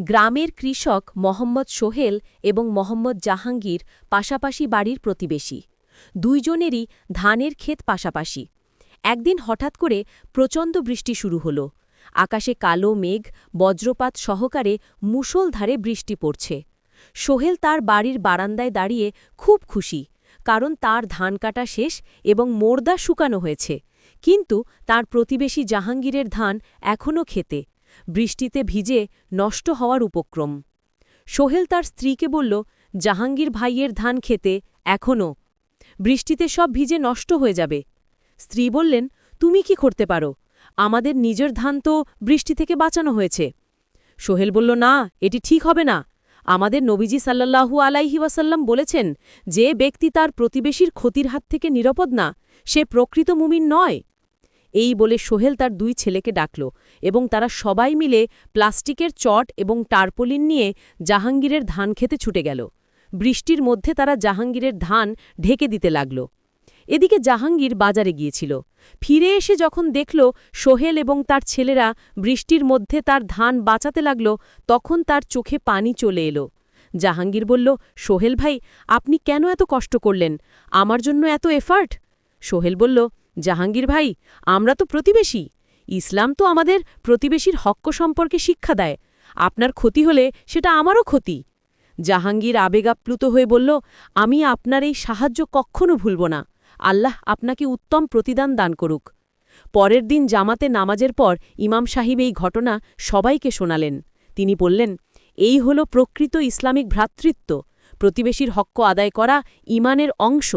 গ্রামের কৃষক মোহাম্মদ সোহেল এবং মোহাম্মদ জাহাঙ্গীর পাশাপাশি বাড়ির প্রতিবেশী। দুইজনেরই ধানের ক্ষেত পাশাপাশি। একদিন হঠাৎ করে প্রচণ্ড বৃষ্টি শুরু হল। আকাশে কালো মেঘ, বজ্রপাত সহকারে মুষলধারে বৃষ্টি পড়ছে। সোহেল তার বাড়ির বারান্দায় দাঁড়িয়ে খুব খুশি, কারণ তার ধান কাটা শেষ এবং মোর্দা শুকানো হয়েছে। কিন্তু তার প্রতিবেশী জাহাঙ্গীরের ধান এখনও খেতে বৃষ্টিতে ভিজে নষ্ট হওয়ার উপক্রম। সোহেল তার স্ত্রীকে বলল, জাহাঙ্গীর ভাইয়ের ধান খেতে এখনও বৃষ্টিতে সব ভিজে নষ্ট হয়ে যাবে স্ত্রী বললেন, তুমি কি করতে পারো? আমাদের নিজের ধান তো বৃষ্টি থেকে বাঁচানো হয়েছে সোহেল বলল, না, এটি ঠিক হবে না। আমাদের নবীজি সাল্লাল্লাহু আলাইহি ওয়াসাল্লাম বলেছেন, যে ব্যক্তি তার প্রতিবেশীর ক্ষতির হাত থেকে নিরাপদ না, সে প্রকৃত মুমিন নয়। এই বলে সোহেল তার দুই ছেলেকে ডাকল এবং তারা সবাই মিলে প্লাস্টিকের চট এবং টারপলিন নিয়ে জাহাঙ্গীরের ধান খেতে ছুটে গেল। বৃষ্টির মধ্যে তারা জাহাঙ্গীরের ধান ঢেকে দিতে লাগল। এদিকে জাহাঙ্গীর বাজারে গিয়েছিল। ফিরে এসে যখন দেখল সোহেল এবং তার ছেলেরা বৃষ্টির মধ্যে তার ধান বাঁচাতে লাগল, তখন তার চোখে পানি চলে এলো। জাহাঙ্গীর বলল, সোহেল ভাই, আপনি কেন এত কষ্ট করলেন? আমার জন্য এত এফার্ট সোহেল বলল জাহাঙ্গীর ভাই, আমরা তো প্রতিবেশী। ইসলাম তো আমাদের প্রতিবেশীর হক্ক সম্পর্কে শিক্ষা দেয়। আপনার ক্ষতি হলে সেটা আমারও ক্ষতি। জাহাঙ্গীর আবেগাপ্লুত হয়ে বলল, আমি আপনার এই সাহায্য কখনো ভুলব না। আল্লাহ আপনাকে উত্তম প্রতিদান দান করুক। পরের দিন জামাতে নামাজের পর ইমাম সাহিব এই ঘটনা সবাইকে শোনালেন। তিনি বললেন, এই হল প্রকৃত ইসলামিক ভ্রাতৃত্ব। প্রতিবেশীর হক্ক আদায় করা ইমানের অংশ।